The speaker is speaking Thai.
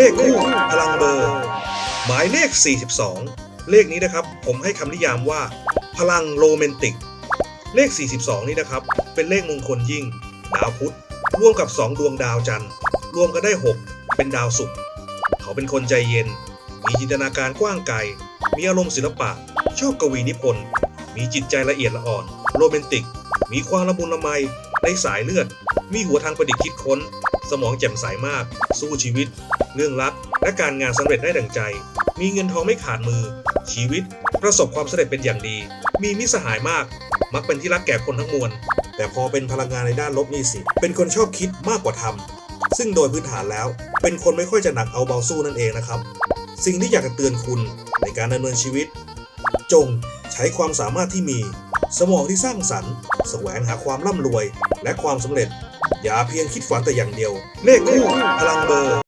เลขคู่พลังเบอร์ หมายเลข 42 เลขนี้นะครับ ผมให้คำนิยามว่า พลังโรแมนติก เลข 42 นี้นะครับ เป็นเลขมงคลยิ่ง ดาวพุธร่วมกับ 2 ดวงดาวจันทร์รวมกันได้ 6 เป็นดาวศุกร์เขาเป็นคนใจเย็น มีจินตนาการกว้างไกล มีอารมณ์ศิลปะ ชอบกวีนิพนธ์ มีจิตใจละเอียดละอ่อน โรแมนติก มีความละมุนละไม ในสายเลือด มีหัวทางประดิษฐ์คิดค้น สมองแจ่มใสมาก สู้ชีวิต เรื่องรักและการงานสำเร็จได้ดังใจ มีเงินทองไม่ขาดมือ ชีวิต ประสบความสำเร็จเป็นอย่างดี มีมิสหายมาก มักเป็นที่รักแก่คนทั้งมวล แต่พอเป็นพลังงานในด้านลบนี่สิ เป็นคนชอบคิดมากกว่าทำซึ่งโดยพื้นฐานแล้ว เป็นคนไม่ค่อยจะหนักเอาเบาสู้นั่นเองนะครับ สิ่งที่อยากจะเตือนคุณในการดำเนินชีวิต จงใช้ความสามารถที่มี สมองที่สร้างสรรค์ แสวงหาความร่ำรวย และความสำเร็จ อย่าเพียงคิดฝันแต่อย่างเดียว เลขคู่พลังเบอร์